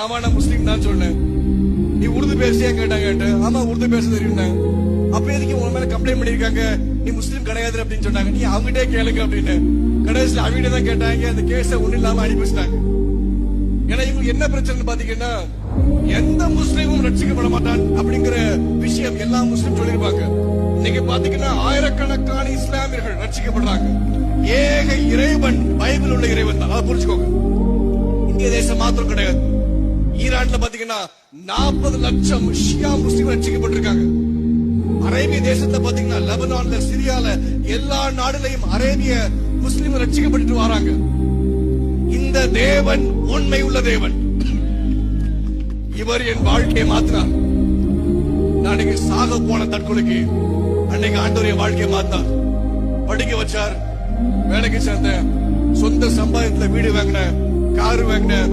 ஆமா நான் முஸ்லீம் தான் சொன்னேன். நீ உருது பேசியா கேட்டாங்க ஆமா உருது பேச தெரியும் அப்ப எதுக்கு உன் மேல கம்ப்ளைண்ட் பண்ணிருக்காங்க? நீ முஸ்லீம் கிடையாது அப்படின்னு சொன்னாங்க. நீ அவங்ககிட்டே கேளுங்க அப்படின்னு. கடைசியில் அவங்க தான் கேட்டாங்க. அந்த கேஸ ஒண்ணு இல்லாம அனுப்பிச்சிட்டாங்க ஏன்னா இவங்களுக்கு என்ன பிரச்சனை பாத்தீங்கன்னா எந்த முஸ்லீமும் ரட்சிக்கப்பட மாட்டான் அப்படிங்கிற விஷயம் எல்லா முஸ்லீம் சொல்லிருப்பாங்க இன்னைக்கு பாத்தீங்கன்னா ஆயிரக்கணக்கான இஸ்லாமியர்கள் ரட்சிக்கப்படுறாங்க. ஏக இறைவன் பைபிள் உள்ள இறைவன் தான். அதை புரிஞ்சுக்கோங்க. ஈரான்ல பாத்தீங்கன்னா நாற்பது லட்சம் ஷியா முஸ்லீம் ரட்சிக்கப்பட்டிருக்காங்க. அரேபிய தேசத்துல பாத்தீங்கன்னா லெபனான்ல சிரியால எல்லா நாடுலையும் அரேபிய முஸ்லீம் ரட்சிக்கப்பட்டு வராங்க. இந்த தேவன் உண்மை உள்ள தேவன். இவர் என் வாழ்க்கையை மாத்தினார். நான் அன்னைக்கு சாக போன தற்கொலைக்கு அன்னைக்கு ஆண்டோரிய வாழ்க்கையை மாத்தார் படிக்க வச்சார் வேலைக்கு சேர்ந்தேன் சொந்த சம்பாதத்துல வீடு வாங்கினேன் கார் வாங்கினேன்